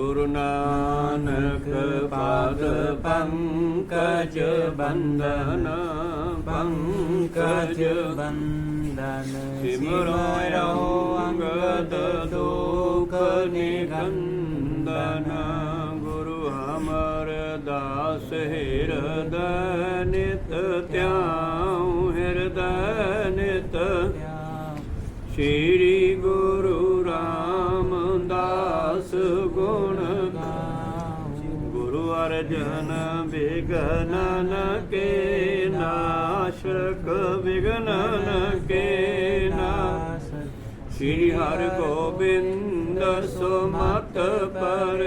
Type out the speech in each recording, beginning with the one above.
ਗੁਰੂ ਨਾਨਕ ਪਾਦ ਪੰਕਜ ਬੰਦਨ ਪੰਕਜ ਬੰਦਨ ਸਿਮਰੋ ਅੰਗਦ ਦੁਖ ਨਿਕੰਦਨ ਗੁਰੂ ਅਮਰ ਦਾਸ ਹਿਰਦੈ ਨਿਤ ਧਿਆਉ, ਹਿਰਦੈ ਨਿਤ ਸ੍ਰੀ ਗੁਰੂ ਅਰਜਨ ਬਿਗਨਨ ਕੇ ਨਾਸ਼ਕ ਬਿਗਨਨ ਕੇ ਨਾਸ਼ ਸ੍ਰੀ ਹਰਿ ਗੋਬਿੰਦ ਸੁਮਤ ਪਰ।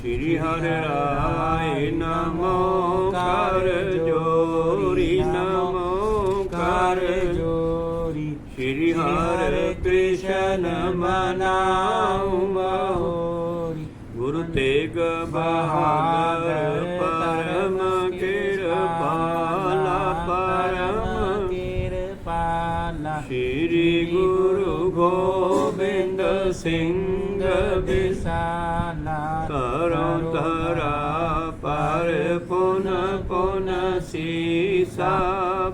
ਸ੍ਰੀ ਹਰਿ ਰਾਏ ਨਮੋ ਕਰ ਜੋਰੀ ਨਮੋ ਕਰ ਜੋਰੀ। ਸ੍ਰੀ ਹਰਿ ਕ੍ਰਿਸ਼ਨ ਮਨਾਉ। ਪਰਮ ਕਿਰਪਾਲਾ ਪਰਮ ਕਿਰਪਾਲਾ। ਸ੍ਰੀ ਗੁਰੂ ਗੋਬਿੰਦ ਸਿੰਘ ਬਿਸ ਸਾਲਾ ਕਰੋ ਤਰਾ ਪਰ ਪੁਨ ਪੁਨ ਸੀਸਾ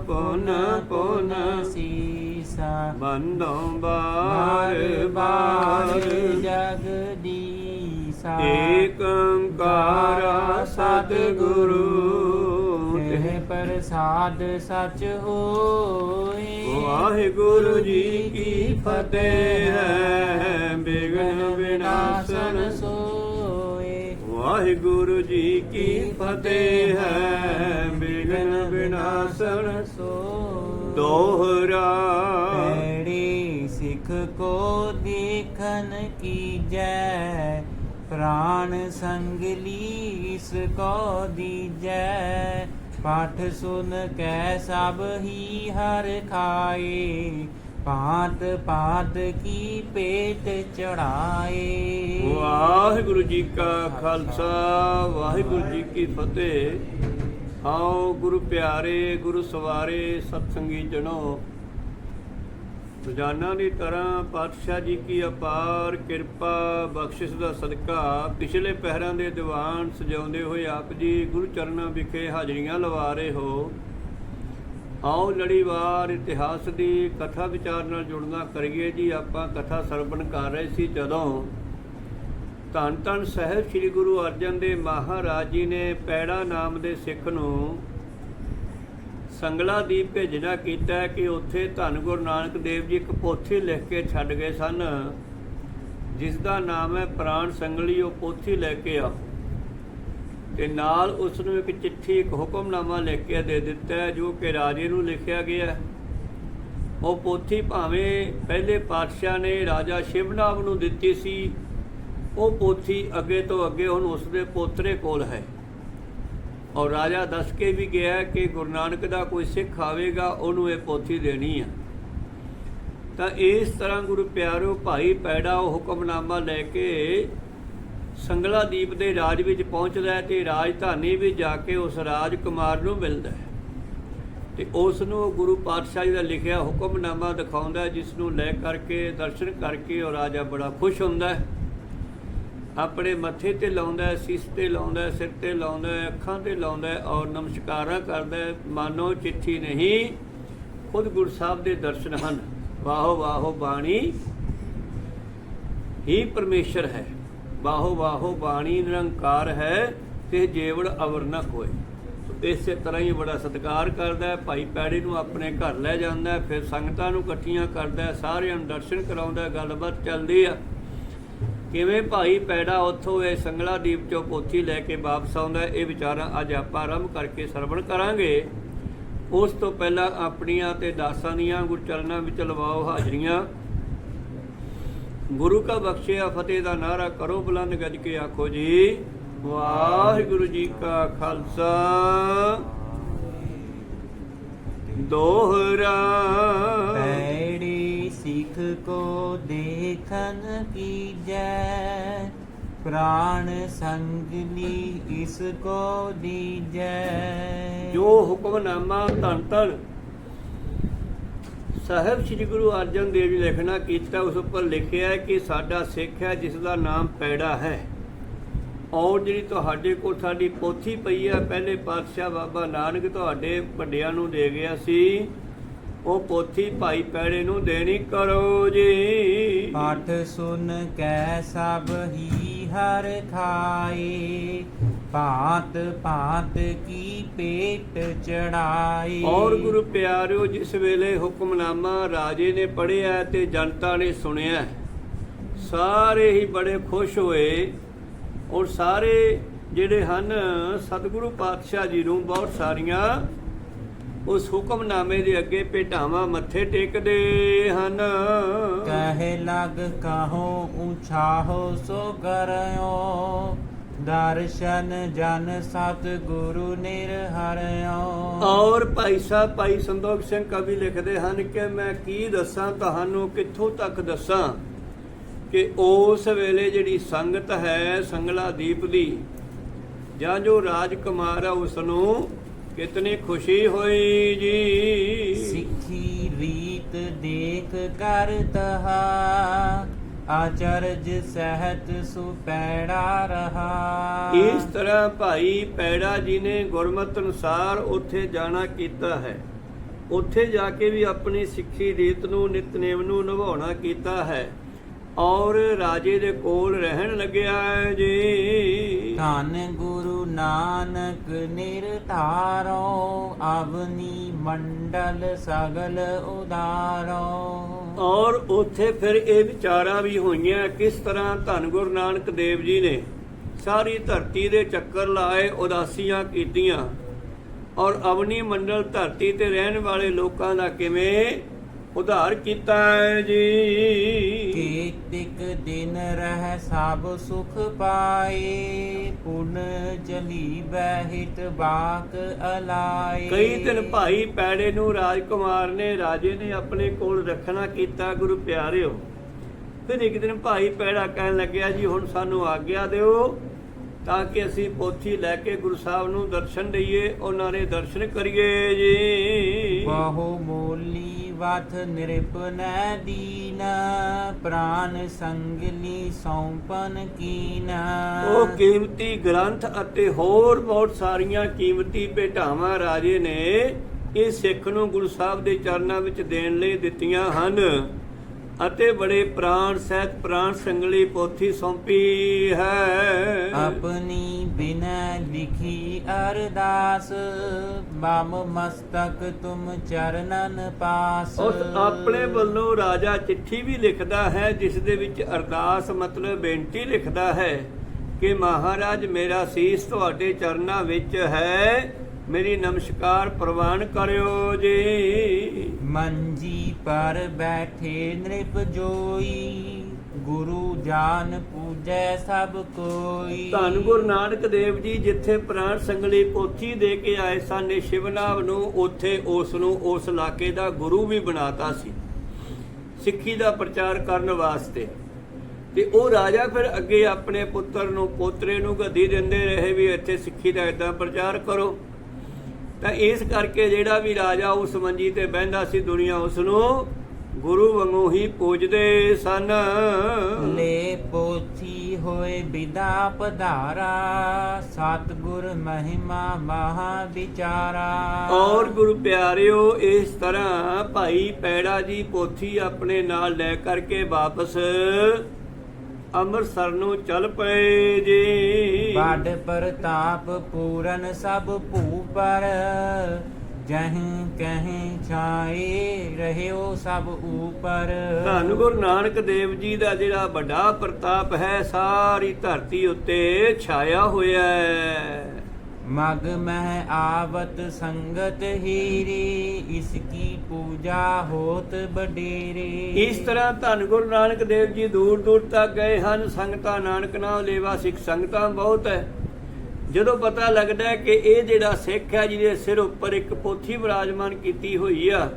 ਪੁਨ ਪੁਨ ਸੀਸਾ। ਬੰਦੋਂ ਬਾਰ ਬਾਰ ਜਗਦੀਸਾ ਏਕ ਓੰਕਾਰ ਸਤਿਗੁਰੂ ਤੇ ਪ੍ਰਸਾਦ ਸਚ ਹੋਏ। ਵਾਹਿਗੁਰੂ ਜੀ ਕੀ ਫਤਿਹ ਹੈ ਬਿਗਨ ਵਿਨਾਸ਼ਨ ਸੋਏ। ਵਾਹਿਗੁਰੂ ਜੀ ਕੀ ਫਤਿਹ ਹੈ ਬਿਗਨ ਵਿਨਾਸ਼ਨ ਸੋ ਦੋਹਰਾ। ਸਿੱਖ ਕੋ ਦੇਖਨ ਕੀਜੈ ਪ੍ਰਾਨ ਸੰਗਲੀ ਇਸ ਕੋ ਦੀਜੈ, ਪਾਠ ਸੁਨ ਕੈ ਸਭ ਹੀ ਹਰ ਖਾਏ, ਪਾਤ ਪਾਤ ਕੀ ਪੇਟ ਚੜਾਏ। ਵਾਹਿਗੁਰੂ ਜੀ ਕਾ ਖਾਲਸਾ, ਵਾਹਿਗੁਰੂ ਜੀ ਕੀ ਫਤਿਹ। ਆਓ ਗੁਰੂ ਪਿਆਰੇ, ਗੁਰੂ ਸਵਾਰੇ, ਸਤਸੰਗੀ ਜਨੋ ਰੋਜ਼ਾਨਾ ਦੀ ਤਰ੍ਹਾਂ ਪਾਤਸ਼ਾਹ ਜੀ ਕੀ ਅਪਾਰ ਕਿਰਪਾ, ਬਖਸ਼ਿਸ਼ ਦਾ ਸਦਕਾ, ਪਿਛਲੇ ਪਹਿਰਾਂ ਦੇ ਦੀਵਾਨ ਸਜਾਉਂਦੇ ਹੋਏ ਆਪ ਜੀ ਗੁਰੂ ਚਰਨਾਂ ਵਿਖੇ ਹਾਜ਼ਰੀਆਂ ਲਵਾ ਰਹੇ ਹੋ। ਆਓ ਲੜੀਵਾਰ ਇਤਿਹਾਸ ਦੀ ਕਥਾ ਵਿਚਾਰ ਨਾਲ ਜੁੜਨਾ ਕਰੀਏ ਜੀ। ਆਪਾਂ ਕਥਾ ਸਰਵਣ ਕਰ ਰਹੇ ਸੀ ਜਦੋਂ ਧੰਨ ਧੰਨ ਸਾਹਿਬ ਸ੍ਰੀ ਗੁਰੂ ਅਰਜਨ ਦੇਵ ਮਹਾਰਾਜ ਜੀ ਨੇ ਪੈੜਾ ਨਾਮ ਦੇ ਸਿੱਖ ਨੂੰ ਸੰਗਲਾ ਦੀ ਭੇਜਣਾ ਕੀਤਾ ਕਿ ਉੱਥੇ ਧੰਨ ਗੁਰੂ ਨਾਨਕ ਦੇਵ ਜੀ ਇੱਕ ਪੋਥੀ ਲਿਖ ਕੇ ਛੱਡ ਗਏ ਸਨ, ਜਿਸ ਦਾ ਨਾਮ ਹੈ ਪ੍ਰਾਣ ਸੰਗਲੀ, ਉਹ ਪੋਥੀ ਲੈ ਕੇ ਆ ਤੇ ਨਾਲ ਉਸ ਨੂੰ ਇੱਕ ਚਿੱਠੀ, ਇੱਕ ਹੁਕਮਨਾਮਾ ਲਿਖ ਕੇ ਦੇ ਦਿੱਤਾ ਜੋ ਕਿ ਰਾਜੇ ਨੂੰ ਲਿਖਿਆ ਗਿਆ ਉਹ ਪੋਥੀ ਭਾਵੇਂ ਪਹਿਲੇ ਪਾਤਸ਼ਾਹ ਨੇ ਰਾਜਾ ਸ਼ਿਵਨਾਮ ਨੂੰ ਦਿੱਤੀ ਸੀ, ਉਹ ਪੋਥੀ ਅੱਗੇ ਤੋਂ ਅੱਗੇ ਹੁਣ ਉਸ ਦੇ ਪੋਤਰੇ ਕੋਲ ਹੈ। ਔਰ ਰਾਜਾ ਦੱਸ ਕੇ ਵੀ ਗਿਆ ਕਿ ਗੁਰੂ ਨਾਨਕ ਦਾ ਕੋਈ ਸਿੱਖ ਆਵੇਗਾ, ਉਹਨੂੰ ਇਹ ਪੋਥੀ ਦੇਣੀ ਆ। ਤਾਂ ਇਸ ਤਰ੍ਹਾਂ ਗੁਰੂ ਪਿਆਰਿਓ ਭਾਈ ਪੈੜਾ ਉਹ ਹੁਕਮਨਾਮਾ ਲੈ ਕੇ ਸੰਗਲਾ ਦੀਪ ਦੇ ਰਾਜ ਵਿੱਚ ਪਹੁੰਚਦਾ ਹੈ ਤੇ ਰਾਜਧਾਨੀ ਵਿੱਚ ਜਾ ਕੇ ਉਸ ਰਾਜ ਕੁਮਾਰ ਨੂੰ ਮਿਲਦਾ ਹੈ। ਤੇ ਉਸ ਨੂੰ ਗੁਰੂ ਪਾਤਸ਼ਾਹ ਜੀ ਦਾ ਲਿਖਿਆ ਹੁਕਮਨਾਮਾ ਦਿਖਾਉਂਦਾ ਜਿਸ ਨੂੰ ਲੈ ਕਰਕੇ, ਦਰਸ਼ਨ ਕਰਕੇ ਉਹ ਰਾਜਾ ਬੜਾ ਖੁਸ਼ ਹੁੰਦਾ ਹੈ। ਆਪਣੇ ਮੱਥੇ ਤੇ ਲਾਉਂਦਾ ਹੈ, ਸੀਸ ਤੇ ਲਾਉਂਦਾ ਹੈ, ਸਿਰ ਤੇ ਲਾਉਂਦਾ ਹੈ, ਅੱਖਾਂ ਤੇ ਲਾਉਂਦਾ ਹੈ ਔਰ ਨਮਸਕਾਰਾਂ ਕਰਦਾ ਹੈ, ਮਾਨੋ ਚਿੱਠੀ ਨਹੀਂ, ਖੁਦ ਗੁਰੂ ਸਾਹਿਬ ਦੇ ਦਰਸ਼ਨ ਹਨ। ਵਾਹੋ ਵਾਹੋ ਬਾਣੀ ਹੀ ਪਰਮੇਸ਼ਰ ਹੈ। ਬਾਹੋ ਵਾਹੋ ਬਾਣੀ ਨਿਰੰਕਾਰ ਹੈ ਤੇ ਜੇਵੜ ਅਵਰ ਨ ਕੋਏ ਇਸੇ ਤਰ੍ਹਾਂ ਹੀ ਬੜਾ ਸਤਿਕਾਰ ਕਰਦਾ ਹੈ, ਭਾਈ ਪੈੜੀ ਨੂੰ ਆਪਣੇ ਘਰ ਲੈ ਜਾਂਦਾ ਫਿਰ ਸੰਗਤਾਂ ਨੂੰ ਇਕੱਠੀਆਂ ਕਰਦਾ ਸਾਰਿਆਂ ਨੂੰ ਦਰਸ਼ਨ ਕਰਾਉਂਦਾ ਗੱਲਬਾਤ ਚੱਲਦੀ ਆ। ਕਿਵੇਂ ਭਾਈ ਪੈੜਾ ਉੱਥੋਂ ਇਹ ਸੰਗਲਾ ਦੀਪ ਚੋਂ ਪੋਥੀ ਲੈ ਕੇ ਵਾਪਸ ਆਉਂਦਾ ਇਹ ਵਿਚਾਰਾਂ ਅੱਜ ਆਪਾਂ ਆਰੰਭ ਕਰਕੇ ਸਰਵਣ ਕਰਾਂਗੇ। ਉਸ ਤੋਂ ਪਹਿਲਾਂ ਆਪਣੀਆਂ ਤੇ ਦਾਸਾਂ ਦੀਆਂ ਗੁਰਚਰਨਾਂ ਵਿੱਚ ਲਵਾਓ ਹਾਜ਼ਰੀਆਂ। ਗੁਰੂ ਕਾ ਬਖਸ਼ਿਆ, ਫਤਿਹ ਦਾ ਨਾਰਾ ਕਰੋ, ਬੁਲੰਦ ਗੱਜ ਕੇ ਆਖੋ ਜੀ। ਵਾਹਿਗੁਰੂ ਜੀ ਕਾ ਖਾਲਸਾ। ਦੋਹਰਾ। ਸਿੱਖ ਕੋ ਦੇਖਨ ਕੀਜੈ, ਪ੍ਰਾਣ ਸੰਗਨੀ ਇਸ ਕੋ ਦੀਜੈ ਜੋ ਹੁਕਮਨਾਮਾ ਧੰਨ ਧੰਨ, ਸਾਹਿਬ ਸ੍ਰੀ ਗੁਰੂ ਅਰਜਨ ਦੇਵ ਜੀ ਲਿਖਣਾ ਕੀਤਾ, ਉਸ ਉੱਪਰ ਲਿਖਿਆ ਹੈ ਕਿ ਸਾਡਾ ਸਿੱਖ ਹੈ, ਜਿਸ ਦਾ ਨਾਮ ਪੈੜਾ ਹੈ। ਔਰ ਜਿਹੜੀ ਤੁਹਾਡੇ ਕੋਲ ਸਾਡੀ ਪੋਥੀ ਪਈ ਹੈ, ਪਹਿਲੇ ਪਾਤਸ਼ਾਹ ਬਾਬਾ ਨਾਨਕ ਤੁਹਾਡੇ ਵੱਡਿਆਂ ਨੂੰ ਦੇ ਗਿਆ ਸੀ। ਉਹ ਪੋਥੀ ਭਾਈ ਪੈੜੇ ਨੂੰ ਦੇਣੀ ਕਰੋ ਜੀ। ਪਾਠ ਸੁਨ ਕੈ ਸਭ ਹੀ ਹਰ ਖਾਏ। ਭਾਂਤ ਭਾਂਤ ਕੀ ਪੇਟ ਚੜਾਈ ਔਰ ਗੁਰੂ ਪਿਆਰਿਓ ਜਿਸ ਵੇਲੇ ਹੁਕਮਨਾਮਾ ਰਾਜੇ ਨੇ ਪੜ੍ਹਿਆ ਤੇ ਜਨਤਾ ਨੇ ਸੁਣਿਆ ਸਾਰੇ ਹੀ ਬੜੇ ਖੁਸ਼ ਹੋਏ। ਔਰ ਸਾਰੇ ਜਿਹੜੇ ਹਨ ਸਤਿਗੁਰੂ ਪਾਤਸ਼ਾਹ ਜੀ ਨੂੰ ਬਹੁਤ ਸਾਰੀਆਂ ਉਸ ਹੁਕਮਨਾਮੇ ਦੇ ਅੱਗੇ ਭੇਟਾਵਾਂ ਮੱਥੇ ਟੇਕਦੇ ਹਨ। ਕਹਿ ਲਗ ਕਹੋ ਉਛਾਹੋ ਸੋ ਕਰਿਓ। ਦਰਸ਼ਨ ਜਨ ਸਤ ਗੁਰੂ ਨਿਰਹਰਿਓ। ਔਰ ਭਾਈ ਸਾਹਿਬ ਭਾਈ ਸੰਦੋਖ ਸਿੰਘ ਕਵੀ ਲਿਖਦੇ ਹਨ ਕਿ ਮੈਂ ਕੀ ਦੱਸਾਂ ਤੁਹਾਨੂੰ ਕਿੱਥੋਂ ਤੱਕ ਦੱਸਾਂ ਕਿ ਉਸ ਵੇਲੇ ਜਿਹੜੀ ਸੰਗਤ ਹੈ ਸੰਗਲਾ ਦੀਪ ਦੀ ਜਾਂ ਜੋ ਰਾਜਕੁਮਾਰ ਹੈ ਉਸ ਨੂੰ ਕਿਤਨੀ ਖੁਸ਼ੀ ਹੋਈ ਜੀ। ਸਿੱਖੀ ਰੀਤ ਦੇਖ ਕਰ ਤਹਾ ਆਚਰਜ ਸਹਿਤ ਸੁਪੈੜਾ ਰਹਾ। ਇਸ ਤਰ੍ਹਾਂ ਭਾਈ ਪੈੜਾ ਜੀ ਨੇ ਗੁਰਮਤ ਅਨੁਸਾਰ ਉੱਥੇ ਜਾਣਾ ਕੀਤਾ ਹੈ। ਉੱਥੇ ਜਾ ਕੇ ਵੀ ਆਪਣੀ ਸਿੱਖੀ ਰੀਤ ਨੂੰ ਨਿਤਨੇਮ ਨੂੰ ਨਿਭਾਉਣਾ ਕੀਤਾ ਹੈ। ਔਰ ਰਾਜੇ ਦੇ ਕੋਲ ਰਹਿਣ ਲੱਗਿਆ ਜੀ। ਧੰਨ ਗੁਰੂ ਨਾਨਕ ਨਿਰਧਾਰੋ ਅਵਨੀ ਮੰਡਲ ਸਗਲ ਉਦਾਰੋ। ਔਰ ਉੱਥੇ ਫਿਰ ਇਹ ਵਿਚਾਰਾਂ ਵੀ ਹੋਈਆਂ ਕਿਸ ਤਰ੍ਹਾਂ ਧੰਨ ਗੁਰੂ ਨਾਨਕ ਦੇਵ ਜੀ ਨੇ ਸਾਰੀ ਧਰਤੀ ਦੇ ਚੱਕਰ ਲਾਏ ਉਦਾਸੀਆਂ ਕੀਤੀਆਂ। ਔਰ ਅਵਨੀ ਮੰਡਲ ਧਰਤੀ ਤੇ ਰਹਿਣ ਵਾਲੇ ਲੋਕਾਂ ਦਾ ਕਿਵੇਂ ਉਧਾਰ ਕੀਤਾ ਹੈ ਜੀ। ਕੇਤਿਕ ਦਿਨ ਰਹਿ ਸਭ ਸੁਖ ਪਾਏ ਪੁਨ ਜਲੀ ਬਹਿਤ ਬਾਕ ਅਲਾਏ। ਕਈ ਦਿਨ ਭਾਈ ਪੈੜੇ ਨੂੰ ਰਾਜਕੁਮਾਰ ਨੇ ਰਾਜੇ ਨੇ ਆਪਣੇ ਕੋਲ ਰੱਖਣਾ ਕੀਤਾ ਗੁਰੂ ਪਿਆਰਿਓ। ਫਿਰ ਇੱਕ ਦਿਨ ਭਾਈ ਪੈੜਾ ਕਹਿਣ ਲੱਗਿਆ ਜੀ ਹੁਣ ਸਾਨੂੰ ਆਗਿਆ ਦਿਓ ਤਾਂ ਕਿ ਅਸੀਂ ਪੋਥੀ ਲੈ ਕੇ ਗੁਰੂ ਸਾਹਿਬ ਨੂੰ ਦਰਸ਼ਨ ਦਈਏ ਉਹਨਾਂ ਦੇ ਦਰਸ਼ਨ ਕਰੀਏ ਜੀ। ਬਹੁ ਮੋਲੀ ਵਥ ਨਿਰਪਨੈ ਦੀਨ, ਪ੍ਰਾਨ ਸੰਗਲੀ ਸੌਂਪਨ ਕੀਨਾ। ਉਹ ਕੀਮਤੀ ਗ੍ਰੰਥ ਅਤੇ ਹੋਰ ਬਹੁਤ ਸਾਰੀਆਂ ਕੀਮਤੀ ਭੇਟਾਵਾਂ ਰਾਜੇ ਨੇ ਇਹ ਸਿੱਖ ਨੂੰ ਗੁਰੂ ਸਾਹਿਬ ਦੇ ਚਰਨਾਂ ਵਿੱਚ ਦੇਣ ਲਈ ਦਿੱਤੀਆਂ ਹਨ। ਅਤੇ ਬੜੇ ਪ੍ਰਾਣ ਸਹਿਤ ਪ੍ਰਾਣ ਸੰਗਲੀ ਪੋਥੀ ਸੌਂਪੀ ਹੈ। ਆਪਣੀ ਬਿਨੈ ਲਿਖੀ ਅਰਦਾਸ ਮਮ ਮਸਤਕ ਤੁਮ ਚਰਨਨ ਪਾਸ। ਉਸ ਆਪਣੇ ਵੱਲੋਂ ਰਾਜਾ ਚਿੱਠੀ ਵੀ ਲਿਖਦਾ ਹੈ ਜਿਸ ਦੇ ਵਿੱਚ ਅਰਦਾਸ ਮਤਲਬ ਬੇਨਤੀ ਲਿਖਦਾ ਹੈ ਕਿ ਮਹਾਰਾਜ ਮੇਰਾ ਸੀਸ ਤੁਹਾਡੇ ਚਰਨਾਂ ਵਿੱਚ ਹੈ। ਮੇਰੀ ਨਮਸਕਾਰ ਪ੍ਰਵਾਨ ਕਰਿਓ ਜੀ। ਮੰਜੀ ਪਰ ਬੈਠੇ ਨ੍ਰਿਪ ਜੋਈ ਗੁਰੂ ਜਾਨ ਪੂਜੈ ਸਭ ਕੋਈ। ਧੰਨ ਗੁਰੂ ਨਾਨਕ ਦੇਵ ਜੀ ਜਿੱਥੇ ਪ੍ਰਾਣ ਸੰਗਲੀ ਪੋਥੀ ਦੇ ਕੇ ਆਏ ਸਨ ਸ਼ਿਵਨਾਵ ਨੂੰ ਉੱਥੇ ਉਸ ਨੂੰ ਉਸ ਇਲਾਕੇ ਦਾ ਗੁਰੂ ਵੀ ਬਣਾਤਾ ਸੀ। ਸਿੱਖੀ ਦਾ ਪ੍ਰਚਾਰ ਕਰਨ ਵਾਸਤੇ। ਤੇ ਉਹ ਰਾਜਾ ਫਿਰ ਅੱਗੇ ਆਪਣੇ ਪੁੱਤਰ ਨੂੰ ਪੋਤਰੇ ਨੂੰ ਗੱਦੀ ਦਿੰਦੇ ਰਹੇ ਵੀ ਇੱਥੇ ਸਿੱਖੀ ਦਾ ਇਦਾਂ ਪ੍ਰਚਾਰ ਕਰੋ। ਤਾਂ ਇਸ ਕਰਕੇ ਜਿਹੜਾ ਵੀ ਰਾਜਾ ਉਸ ਮੰਜੀ ਤੇ ਬਹਿੰਦਾ ਸੀ ਦੁਨੀਆ ਉਸ ਨੂੰ ਗੁਰੂ ਵਾਂਗੂ ਹੀ ਪੂਜਦੇ ਸਨ। ਲੈ ਪੋਥੀ ਹੋਏ ਬਿਦਾ ਪਧਾਰਾ ਸਤਿਗੁਰ ਮਹਿਮਾ ਮਹਾ ਵਿਚਾਰਾ ਔਰ ਗੁਰੂ ਪਿਆਰਿਓ ਇਸ ਤਰ੍ਹਾਂ ਭਾਈ ਪੈੜਾ ਜੀ ਪੋਥੀ ਆਪਣੇ ਨਾਲ ਲੈ ਕਰਕੇ ਵਾਪਸ ਅੰਮ੍ਰਿਤਸਰ ਨੂੰ ਚੱਲ ਪਏ ਜੀ। ਬਾਡ ਪ੍ਰਤਾਪ ਪੂਰਨ ਸਭ ਭੂਪਰ ਜਹੀਂ ਕਹੀਂ ਛਾਏ ਰਹਿਓ ਸਭ ਉਪਰ ਧੰਨ ਗੁਰੂ ਨਾਨਕ ਦੇਵ ਜੀ ਦਾ ਜਿਹੜਾ ਵੱਡਾ ਪ੍ਰਤਾਪ ਹੈ ਸਾਰੀ ਧਰਤੀ ਉੱਤੇ ਛਾਇਆ ਹੋਇਆ ਹੈ। ਮਗ ਮਹਿ ਆਵਤ ਸੰਗਤ ਹੀਰੀ, ਇਸ ਕੀ ਪੂਜਾ ਹੋਤ ਬਡੇਰੇ ਇਸ ਤਰ੍ਹਾਂ ਧੰਨ ਗੁਰੂ ਨਾਨਕ ਦੇਵ ਜੀ ਦੂਰ ਦੂਰ ਤੱਕ ਗਏ ਹਨ, ਸੰਗਤਾਂ ਨਾਨਕ ਨਾਮ ਲੇਵਾ ਸਿੱਖ ਸੰਗਤਾਂ ਬਹੁਤ ਹੈ। ਜਦੋਂ ਪਤਾ ਲੱਗਦਾ ਕਿ ਇਹ ਜਿਹੜਾ ਸਿੱਖ ਹੈ, ਜਿਹਦੇ ਸਿਰ ਉੱਪਰ ਇੱਕ ਪੋਥੀ ਵਿਰਾਜਮਾਨ ਕੀਤੀ ਹੋਈ ਆ,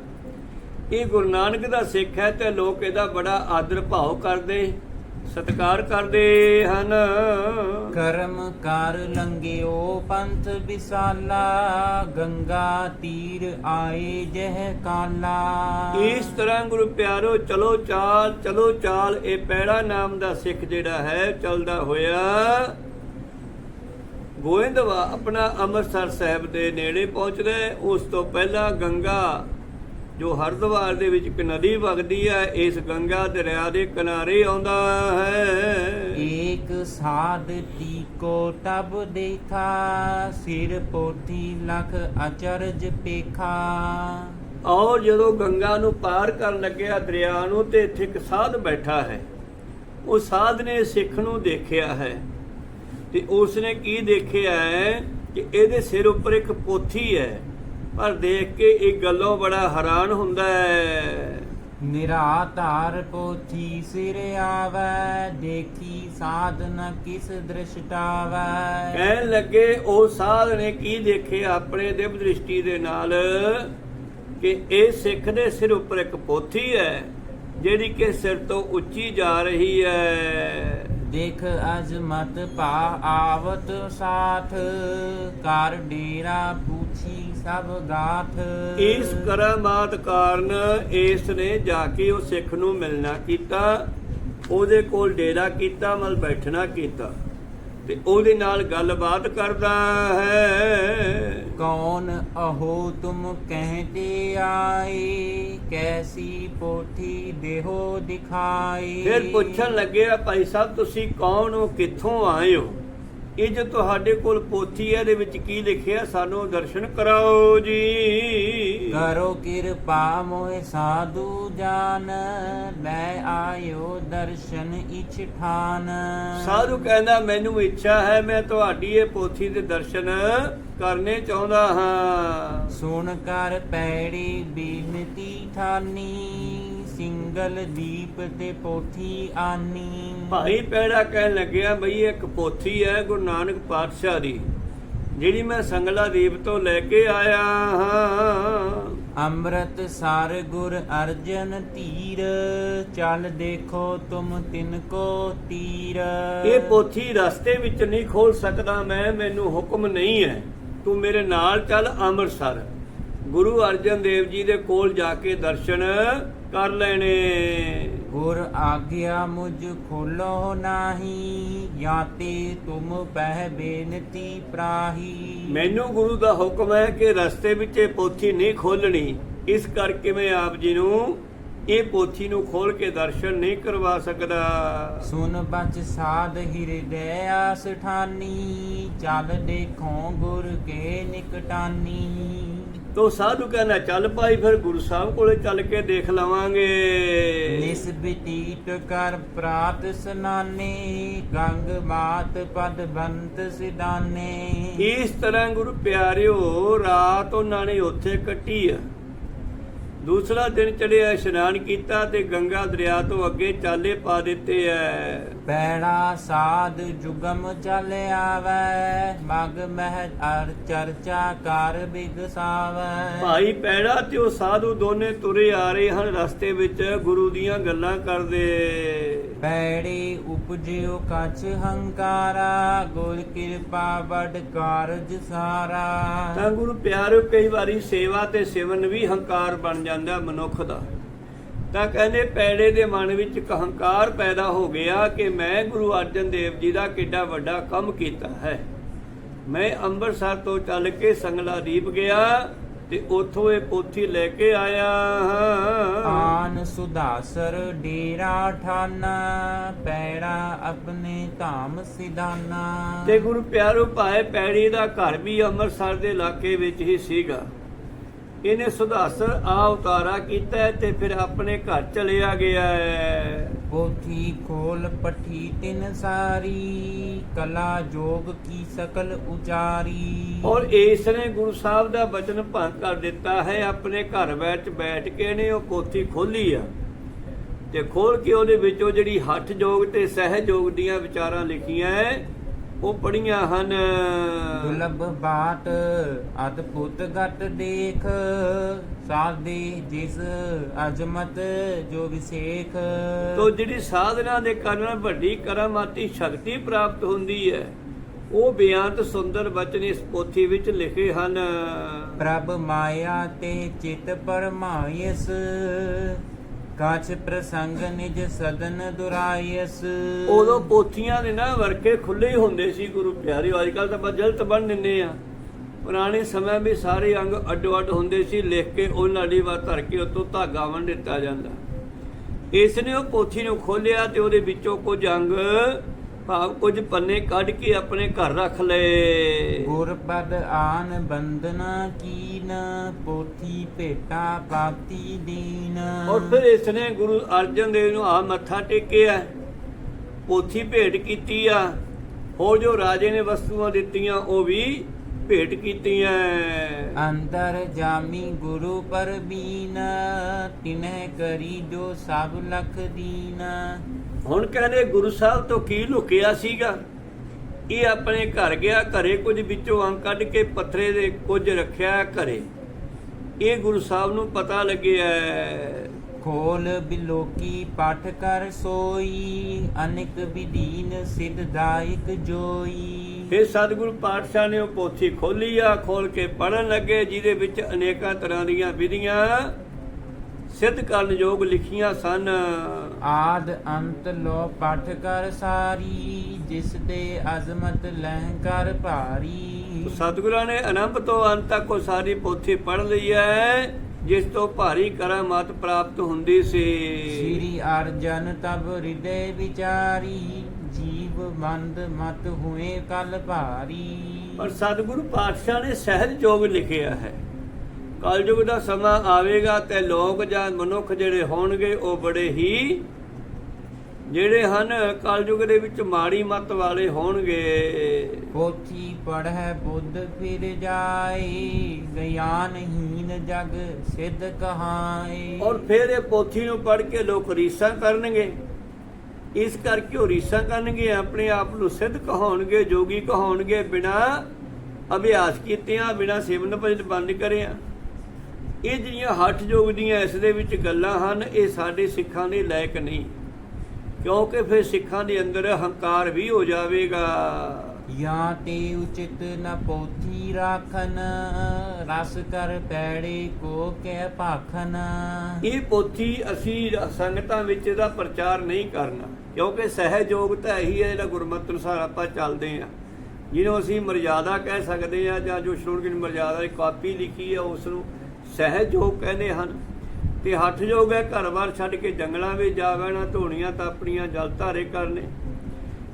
ਇਹ ਗੁਰੂ ਨਾਨਕ ਦਾ ਸਿੱਖ ਹੈ ਤੇ ਲੋਕ ਇਹਦਾ ਬੜਾ ਆਦਰ ਭਾਵ ਕਰਦੇ। ਸਤਿਕਾਰ ਕਰਦੇ ਹਨ। ਕਰਮ ਕਰ ਲੰਗਿਓ ਪੰਥ ਵਿਸਾਲਾ ਗੰਗਾ ਤੀਰ ਆਏ ਜਹ ਕਾਲਾ। ਇਸ ਤਰ੍ਹਾਂ ਗੁਰੂ ਪਿਆਰੋ ਚਲੋ ਚਾਲ ਚਲੋ ਚਾਲ ਇਹ ਪੈੜਾ ਨਾਮ ਦਾ ਸਿੱਖ ਜਿਹੜਾ ਹੈ ਚੱਲਦਾ ਹੋਇਆ। ਗੋਇੰਦਵਾ ਆਪਣਾ ਅੰਮ੍ਰਿਤਸਰ ਸਾਹਿਬ ਦੇ ਨੇੜੇ ਪਹੁੰਚਦਾ। ਉਸ ਤੋਂ ਪਹਿਲਾਂ ਗੰਗਾ ਜੋ ਹਰਿਦੁਆਰ ਦੇ ਵਿੱਚ ਇੱਕ ਨਦੀ ਵਗਦੀ ਹੈ ਇਸ ਗੰਗਾ ਦਰਿਆ ਦੇ ਕਿਨਾਰੇ ਆਉਂਦਾ ਹੈ। ਏਕ ਸਾਧ ਤੀਕੋ ਤਬ ਦੇਖਾ ਸਿਰ ਪੋਥੀ ਲਖ ਅਚਰਜ ਪੇਖਾ। ਔਰ ਜਦੋਂ ਗੰਗਾ ਨੂੰ ਪਾਰ ਕਰਨ ਲੱਗਿਆ ਦਰਿਆ ਨੂੰ ਤੇ ਇੱਥੇ ਇੱਕ ਸਾਧ ਬੈਠਾ ਹੈ। ਉਹ ਸਾਧ ਨੇ ਸਿੱਖ ਨੂੰ ਦੇਖਿਆ ਹੈ। ਤੇ ਉਸ ਨੇ ਕੀ ਦੇਖਿਆ ਹੈ ਕਿ ਇਹਦੇ ਸਿਰ ਉੱਪਰ ਇੱਕ ਪੋਥੀ ਹੈ। ਪਰ ਦੇਖ ਕੇ ਇਹ ਗੱਲੋਂ ਬੜਾ ਹੈਰਾਨ ਹੁੰਦਾ ਹੈ। ਨਿਰਾਧਾਰ ਪੋਥੀ ਸਿਰ ਆਵੈ ਦੇਖੀ ਸਾਧਨ ਕਿਸ ਦ੍ਰਿਸ਼ਟਾਵੈ ਕਹਿਣ ਲੱਗੇ ਉਹ ਸਾਧ ਨੇ ਕੀ ਦੇਖਿਆ ਆਪਣੇ ਦਿਵ ਦ੍ਰਿਸ਼ਟੀ ਦੇ ਨਾਲ? ਕਿ ਇਹ ਸਿੱਖ ਦੇ ਸਿਰ ਉੱਪਰ ਇੱਕ ਪੋਥੀ ਹੈ ਜਿਹੜੀ ਕਿ ਸਿਰ ਤੋਂ ਉੱਚੀ ਜਾ ਰਹੀ ਹੈ। ਦੇਖ ਅਜ਼ਮਤ ਪਾ ਆਵਤ ਸਾਥ, ਕਰ ਡੇਰਾ ਪੁੱਛੀ ਸਭ ਗਾਥ। ਇਸ ਕਰਾਮਾਤ ਕਾਰਨ ਇਸ ਨੇ ਜਾ ਕੇ ਉਹ ਸਿੱਖ ਨੂੰ ਮਿਲਣਾ ਕੀਤਾ, ਉਹਦੇ ਕੋਲ ਡੇਰਾ ਕੀਤਾ ਮਲ ਬੈਠਣਾ ਕੀਤਾ। ਤੇ ਉਹਦੇ ਨਾਲ ਗੱਲਬਾਤ ਕਰਦਾ ਹੈ। ਕੌਣ ਅਹੋ ਤੁਮ ਕਹਤੇ ਆਏ? ਕੈਸੀ ਪੋਥੀ ਦੇਹੋ ਦਿਖਾਈ ਫਿਰ ਪੁੱਛਣ ਲੱਗਿਆ ਭਾਈ ਸਾਹਿਬ ਤੁਸੀਂ ਕੌਣ ਹੋ? ਕਿੱਥੋਂ ਆਏ ਹੋ? ਇਹ ਜੋ ਤੁਹਾਡੇ ਕੋਲ ਪੋਥੀ ਹੈ ਇਹਦੇ ਵਿੱਚ ਕੀ ਲਿਖਿਆ? ਸਾਨੂੰ ਦਰਸ਼ਨ ਕਰਾਓ ਜੀ। ਕਰੋ ਕਿਰਪਾ ਮੋਹਿ ਸਾਧੂ ਜਾਨ ਲੈ ਆਇਓ ਦਰਸ਼ਨ ਇਛ ਠਾਨ। ਸਾਧੂ ਕਹਿੰਦਾ ਮੈਨੂੰ ਇੱਛਾ ਹੈ ਮੈਂ ਤੁਹਾਡੀ ਇਹ ਪੋਥੀ ਦੇ ਦਰਸ਼ਨ ਕਰਨੇ ਚਾਹੁੰਦਾ ਹਾਂ। ਸੁਣ ਕਰ ਪੈੜੀ ਬੇਨਤੀ ਠਾਨੀ। ਸਿੰਗਲ ਦੀਪ ਤੇ ਪੋਥੀ ਆਨੀ। ਭਾਈ ਪੈੜਾ ਕਹਿਣ ਲੱਗਿਆ ਬਈ ਇੱਕ ਪੋਥੀ ਹੈ ਗੁਰੂ ਨਾਨਕ ਪਾਤਸ਼ਾਹ ਦੀ ਜਿਹੜੀ ਮੈਂ ਸੰਗਲਾ ਦੀਪ ਤੋਂ ਲੈ ਕੇ ਆਇਆ ਹਾਂ। ਅੰਮ੍ਰਿਤ ਸਰ ਗੁਰ ਅਰਜਨ ਧੀਰ ਚੱਲ ਦੇਖੋ ਤੁਮ ਤਿਨ ਕੋ ਤੀਰ। ਇਹ ਪੋਥੀ ਰਸਤੇ ਵਿੱਚ ਨਹੀਂ ਖੋਲ ਸਕਦਾ ਮੈਂ ਮੈਨੂੰ ਹੁਕਮ ਨਹੀਂ ਹੈ। ਤੂੰ ਮੇਰੇ ਨਾਲ ਚੱਲ ਅੰਮ੍ਰਿਤਸਰ। ਗੁਰੂ ਅਰਜਨ ਦੇਵ ਜੀ ਦੇ ਕੋਲ ਜਾ ਕੇ ਦਰਸ਼ਨ ਕਰ ਲੈਣੇ। ਗੁਰ ਆਗਿਆ ਮੁਝ ਖੋਲੋ ਨਾਹੀ ਯਾਤੇ ਤੁਮ ਪਹਿ ਬੇਨਤੀ ਪ੍ਰਾਹੀ। ਮੈਨੂੰ ਗੁਰੂ ਦਾ ਹੁਕਮ ਹੈ ਕਿ ਰਸਤੇ ਵਿੱਚ ਇਹ ਪੋਥੀ ਨਹੀਂ ਖੋਲਣੀ। ਇਸ ਕਰਕੇ ਮੈਂ ਆਪ ਜੀ ਨੂੰ ਇਹ ਪੋਥੀ ਨੂੰ ਖੋਲ ਕੇ ਦਰਸ਼ਨ ਨਹੀਂ ਕਰਵਾ ਸਕਦਾ। ਸੁਨ ਬਚ ਸਾਧ ਹਿਰਦੈ ਆਸ ਠਾਨੀ ਚੱਲ ਦੇਖੋ ਗੁਰ ਕੇ ਨਿਕਟਾਨੀ। ਤੋ ਸਾਧੂ ਕਹਿੰਦਾ ਚੱਲ ਭਾਈ ਫਿਰ ਗੁਰੂ ਸਾਹਿਬ ਕੋਲੇ ਚੱਲ ਕੇ ਦੇਖ ਲਵਾਂਗੇ। ਨਿਸ ਬਤੀਤ ਕਰ ਪ੍ਰਾਤ ਸਨਾਨੇ ਗੰਗ ਮਾਤ ਪਦ ਬੰਤ ਸਿਦਾਨੇ ਇਸ ਤਰ੍ਹਾਂ ਗੁਰੂ ਪਿਆਰਿਓ ਰਾਤ ਉਹਨਾਂ ਨੇ ਉੱਥੇ ਕੱਟੀ ਆ। ਦੂਸਰਾ ਦਿਨ ਚੜਿਆ ਇਸ਼ਨਾਨ ਕੀਤਾ ਤੇ ਗੰਗਾ ਦਰਿਆ ਤੋਂ ਅੱਗੇ ਚਾਲੇ ਪਾ ਦਿੱਤੇ ਐ। ਪੈੜਾ ਸਾਧ ਜੁਗਮ ਚੱਲ ਆਵੈ ਮਗ ਮਹਿ ਅਰ ਚਰਚਾ ਕਰ ਬਿਗਸਾਵੈ ਭਾਈ ਪੈੜਾ ਤੇ ਉਹ ਸਾਧੂ ਦੋਨੇ ਤੁਰੇ ਆ ਰਹੇ ਹਨ ਰਸਤੇ ਵਿੱਚ ਗੁਰੂ ਦੀਆਂ ਗੱਲਾਂ ਕਰਦੇ। ਪੈੜੇ ਉਪਜਿਓ ਕਛ ਹੰਕਾਰਾ, ਗੁਰ ਕਿਰਪਾ ਬੜ ਕਾਰਜ ਸਾਰਾ। ਤਾਂ ਗੁਰੂ ਪਿਆਰਿਓ, ਕਈ ਵਾਰੀ ਸੇਵਾ ਤੇ ਸਿਵਨ ਵੀ ਹੰਕਾਰ ਬਣ ਜਾਂਦਾ ਮਨੁੱਖ ਦਾ। ਤਾਂ ਕਹਿੰਦੇ ਪੈੜੇ ਦੇ ਮਨ ਵਿੱਚ ਇੱਕ ਹੰਕਾਰ ਪੈਦਾ ਹੋ ਗਿਆ ਕਿ ਮੈਂ ਗੁਰੂ ਅਰਜਨ ਦੇਵ ਜੀ ਦਾ ਕਿੱਡਾ ਵੱਡਾ ਕੰਮ ਕੀਤਾ ਹੈ। ਮੈਂ ਅੰਮ੍ਰਿਤਸਰ ਤੋਂ ਚੱਲ ਕੇ ਸੰਗਲਾ ਦੀਪ ਗਿਆ ਤੇ ਉੱਥੋਂ ਇਹ ਪੋਥੀ ਲੈ ਕੇ ਆਇਆ ਆਨ ਸੁਦਾਸਰ ਡੇਰਾ ਠਾਨਾ ਪੈੜਾ ਆਪਣੇ ਧਾਮ ਸਿਧਾਨਾ। ਤੇ ਗੁਰੂ ਪਿਆਰੋ ਭਾਏ ਪੈੜੀ ਦਾ ਘਰ ਵੀ ਅੰਮ੍ਰਿਤਸਰ ਦੇ ਇਲਾਕੇ ਵਿੱਚ ਹੀ ਸੀਗਾ। ਇਹਨੇ ਸੁਧਾਸਰ ਆ ਉਤਾਰਾ ਕੀਤਾ ਤੇ ਫਿਰ ਆਪਣੇ ਘਰ ਚਲਿਆ ਗਿਆ ਹੈ। ਪੋਥੀ ਖੋਲ ਪਠੀ ਤਿਨ ਸਾਰੀ ਕਲਾ ਜੋਗ ਕੀ ਸਕਲ ਉਚਾਰੀ ਔਰ ਇਸ ਨੇ ਗੁਰੂ ਸਾਹਿਬ ਦਾ ਬਚਨ ਭੰਗ ਕਰ ਦਿੱਤਾ ਹੈ ਆਪਣੇ ਘਰ ਵਿੱਚ ਬੈਠ ਕੇ ਨੇ ਉਹ ਪੋਥੀ ਖੋਲੀ ਆ। ਤੇ ਖੋਲ ਕੇ ਉਹਦੇ ਵਿੱਚੋਂ ਜਿਹੜੀ ਹੱਠ ਜੋਗ ਤੇ ਸਹਿਜ ਜੋਗ ਦੀਆਂ ਵਿਚਾਰਾਂ ਲਿਖੀਆਂ ਹੈ ਉਹ ਪੜੀਆਂ ਹਨ। ਦੁਲਬ ਬਾਤ ਅਦਭੁਤ ਗਤ ਦੇਖ ਸਾਦੇ ਜਿਸ ਅਜਮਤ ਜੋ ਵਿਸੇਖ। ਤੋ ਜਿਹੜੀ ਸਾਧਨਾ ਦੇ ਕਾਰਨ ਵੱਡੀ ਕਰਮਾਤੀ ਸ਼ਕਤੀ ਪ੍ਰਾਪਤ ਹੁੰਦੀ ਹੈ ਉਹ ਬਿਆੰਤ ਸੁੰਦਰ ਬਚਨ ਇਸ ਪੋਥੀ ਵਿੱਚ ਲਿਖੇ ਹਨ। ਪ੍ਰਭ ਮਾਇਆ ਤੇ ਚਿਤ ਪਰਮਾਇਸ ਕਾਛ ਪ੍ਰਸੰਗ ਨਿਜ ਸਦਨ ਦੁਰਾਇਸ ਉਦੋਂ ਪੋਥੀਆਂ ਦੇ ਨਾ ਵਰਕੇ ਖੁੱਲੇ ਹੀ ਹੁੰਦੇ ਸੀ, ਗੁਰੂ ਪਿਆਰਿਓ ਅੱਜ ਕੱਲ ਤਾਂ ਬਸ ਜਲਤ ਬਣ ਦਿੰਦੇ ਆ। ਪੁਰਾਣੇ ਸਮੇਂ ਵੀ ਸਾਰੇ ਅੰਗ ਅੱਡੋ ਅੱਡ ਹੁੰਦੇ ਸੀ, ਲਿਖ ਕੇ ਉਹਨਾਂ ਦੀ ਵਾਰ ਧਰ ਕੇ ਉਤੋਂ ਧਾਗਾ ਵੰਡ ਦਿੱਤਾ ਜਾਂਦਾ। ਇਸ ਨੇ ਉਹ ਪੋਥੀ ਨੂੰ ਖੋਲਿਆ ਤੇ ਉਹਦੇ ਵਿੱਚੋਂ ਕੁਝ ਅੰਗ ਭਾਵ ਕੁਝ ਪੰਨੇ ਕੱਢ ਕੇ ਆਪਣੇ ਘਰ ਰੱਖ ਲਏ ਗੁਰਪਦ ਆਨ ਬੰਦਨਾ ਕੀਨ ਪੋਥੀ ਭੇਟਾ ਪ੍ਰਾਪਤੀ ਦੀਨ। ਔਰ ਫਿਰ ਇਸ ਨੇ ਗੁਰੂ ਅਰਜਨ ਦੇਵ ਨੂੰ ਆ ਮੱਥਾ ਟੇਕਿਆ ਪੋਥੀ ਭੇਟ ਕੀਤੀ ਆ। ਹੋਰ ਜੋ ਰਾਜੇ ਨੇ ਵਸਤੂਆਂ ਦਿੱਤੀਆਂ ਉਹ ਵੀ ਭੇਟ ਕੀਤੀਆਂ। ਅੰਦਰ ਜਾਮੀ ਗੁਰੂ ਪਰਬੀਨ ਤਿਨਹਿ ਕਰੀ ਜੋ ਸਭ ਲਖ ਦੀਨ। ਹੁਣ ਕਹਿੰਦੇ ਗੁਰੂ ਸਾਹਿਬ ਤੋਂ ਕੀ ਲੁਕਿਆ ਸੀਗਾ? ਇਹ ਆਪਣੇ ਘਰ ਗਿਆ ਘਰੇ ਕੁਝ ਵਿੱਚੋਂ ਅੰਗ ਕੱਢ ਕੇ ਪੱਥਰੇ ਦੇ ਕੁਝ ਰੱਖਿਆ ਘਰੇ। ਇਹ ਗੁਰੂ ਸਾਹਿਬ ਨੂੰ ਪਤਾ ਲੱਗਿਆ। ਖੋਲ ਬਿਲੋਕੀ ਪਾਠ ਕਰ ਸੋਈ ਅਨਿਕ ਵਿਦੀਨ ਸਿਧਦਾਇਕ ਜੋਈ। ਫਿਰ ਸਤਿਗੁਰੂ ਪਾਤਸ਼ਾਹ ਨੇ ਉਹ ਪੋਥੀ ਖੋਲੀ ਆ ਖੋਲ ਕੇ ਪੜਨ ਲੱਗੇ ਜਿਹਦੇ ਵਿੱਚ ਅਨੇਕਾਂ ਤਰ੍ਹਾਂ ਦੀਆਂ ਵਿਧੀਆਂ ਸਿੱਧ ਕਰਨ ਯੋਗ ਲਿਖੀਆਂ ਸਨ। ਆਦ ਅੰਤ ਲੋ ਪਾਠ ਕਰ ਸਾਰੀ ਜਿਸ ਦੇ ਅਜ਼ਮਤ ਲਹਿ ਕਰ ਭਾਰੀ। ਸਤਿਗੁਰਾਂ ਨੇ ਅਨੰਭ ਤੋਂ ਅੰਤ ਤੱਕ ਉਹ ਸਾਰੀ ਪੋਥੀ ਪੜ ਲਈ ਹੈ ਜਿਸ ਤੋਂ ਭਾਰੀ ਕਰਾਮਾਤ ਪ੍ਰਾਪਤ ਹੁੰਦੀ ਸੀ। ਸ੍ਰੀ ਅਰਜਨ ਤਬ ਹਿਰਦੇ ਵਿਚਾਰੀ ਜੀਵ ਮੰਦ ਮਤ ਹੋਏ ਕਲ ਭਾਰੀ। ਪਰ ਸਤਿਗੁਰੂ ਪਾਤਸ਼ਾਹ ਨੇ ਸਹਿਜ ਜੋਗ ਲਿਖਿਆ ਹੈ। ਕਲਯੁਗ ਦਾ ਸਮਾਂ ਆਵੇਗਾ ਤੇ ਲੋਕ ਜਾਂ ਮਨੁੱਖ ਜਿਹੜੇ ਹੋਣਗੇ ਉਹ ਬੜੇ ਹੀ ਜਿਹੜੇ ਹਨ ਕਲਯੁਗ ਦੇ ਵਿੱਚ ਮਾੜੀ ਮਤ ਵਾਲੇ ਹੋਣਗੇ। ਪੋਥੀ ਪੜ੍ਹੈ ਬੁੱਧ ਫਿਰ ਜਾਏ ਗਿਆਨਹੀਨ ਜਗ ਸਿੱਧ ਕਹਾਏ। ਔਰ ਫਿਰ ਇਹ ਪੋਥੀ ਨੂੰ ਪੜ੍ਹ ਕੇ ਲੋਕ ਰੀਸਾਂ ਕਰਨਗੇ। ਇਸ ਕਰਕੇ ਉਹ ਰੀਸਾਂ ਕਰਨਗੇ ਆਪਣੇ ਆਪ ਨੂੰ ਸਿੱਧ ਕਹਾਉਣਗੇ ਜੋਗੀ ਕਹਾਉਣਗੇ ਬਿਨਾ ਅਭਿਆਸ ਕੀਤਿਆਂ ਬਿਨਾ ਸਿਮਰਨ ਭਜਨ ਬੰਦ ਕਰਿਆ। ਇਹ ਜਿਹੜੀਆਂ ਹੱਠ ਯੋਗ ਦੀਆਂ ਇਸ ਦੇ ਵਿੱਚ ਗੱਲਾਂ ਹਨ ਇਹ ਸਾਡੇ ਸਿੱਖਾਂ ਦੇ ਲਾਇਕ ਨਹੀਂ। ਕਿਉਂਕਿ ਫਿਰ ਸਿੱਖਾਂ ਦੇ ਅੰਦਰ ਹੰਕਾਰ ਵੀ ਹੋ ਜਾਵੇਗਾ। ਜਾਂ ਤੇ ਉਚਿਤ ਨ ਪੋਥੀ ਰਾਖਨ ਰਸ ਕਰ ਪੈੜੇ ਕੋ ਕਹਿ ਭਾਖਨ। ਇਹ ਪੋਥੀ ਅਸੀਂ ਸੰਗਤਾਂ ਵਿੱਚ ਇਹਦਾ ਪ੍ਰਚਾਰ ਨਹੀਂ ਕਰਨਾ। ਕਿਉਂਕਿ ਸਹਿਯੋਗ ਤਾਂ ਇਹੀ ਹੈ ਜਿਹੜਾ ਗੁਰਮਤਿ ਅਨੁਸਾਰ ਆਪਾਂ ਚੱਲਦੇ ਆ ਜਿਹਨੂੰ ਅਸੀਂ ਮਰਜ਼ਾਦਾ ਕਹਿ ਸਕਦੇ ਆ ਜਾਂ ਜੋ ਸ਼੍ਰੋਣਗੀ ਮਰਜ਼ਾਦਾ ਦੀ ਕਾਪੀ ਲਿਖੀ ਹੈ ਉਸ ਨੂੰ ਸਹਿਯੋਗ ਕਹਿੰਦੇ ਹਨ ਤੇ ਹੱਠ ਯੋਗ ਹੈ ਘਰ-ਬਾਰ ਛੱਡ ਕੇ ਜੰਗਲਾਂ ਵਿੱਚ ਜਾ ਬਹਿਣਾ ਧੋਣੀਆਂ ਤਾਪਣੀਆਂ ਜਲ ਧਾਰੇ ਕਰਨੇ।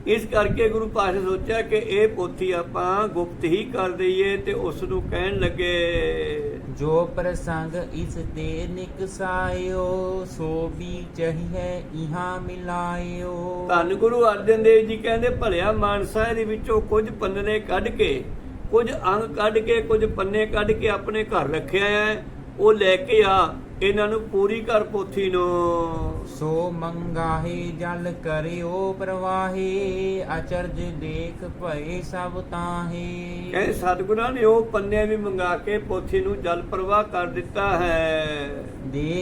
ਇਸ ਕਰਕੇ ਗੁਰੂ ਪਾਤਸ਼ਾਹ ਸੋਚਿਆ ਕਿ ਇਹ ਪੋਥੀ ਆਪਾਂ ਗੁਪਤ ਹੀ ਕਰ ਦਈਏ ਤੇ ਉਸ ਨੂੰ ਕਹਿਣ ਲੱਗੇ। ਜੋ ਪ੍ਰਸੰਗ ਇਸ ਤੇ ਨਿਕਸਾਇਓ ਸੋ ਵੀ ਚਹੀਏ ਇਹਾਂ ਮਿਲਾਇਓ। ਧੰਨ ਗੁਰੂ ਅਰਜਨ ਦੇਵ ਜੀ ਕਹਿੰਦੇ ਭਲਿਆ ਮਾਨਸਾ ਇਹਦੇ ਵਿੱਚੋਂ ਕੁਝ ਪੰਨੇ ਕੱਢ ਕੇ ਕੁਝ ਅੰਗ ਕੱਢ ਕੇ ਕੁਝ ਪੰਨੇ ਕੱਢ ਕੇ ਆਪਣੇ ਘਰ ਰੱਖਿਆ ਹੈ ਉਹ ਲੈ ਕੇ ਆ ਇਹਨਾਂ ਨੂੰ ਪੂਰੀ ਕਰ ਪੋਥੀ ਨੂੰ। ਸੋ ਮੰਗਾਹੇ ਜਲ ਕਰਿਓ ਪ੍ਰਵਾਹੇ ਅਚਰਜ ਦੇਖ ਭਏ ਸਭ ਤਾਹੇ। ਕਹਿੰਦੇ ਸਤਿਗੁਰਾਂ ਨੇ ਉਹ ਪੰਨੇ ਵੀ ਮੰਗਾ ਕੇ ਪੋਥੀ ਨੂੰ ਜਲ ਪ੍ਰਵਾਹ ਕਰ ਦਿੱਤਾ ਹੈ।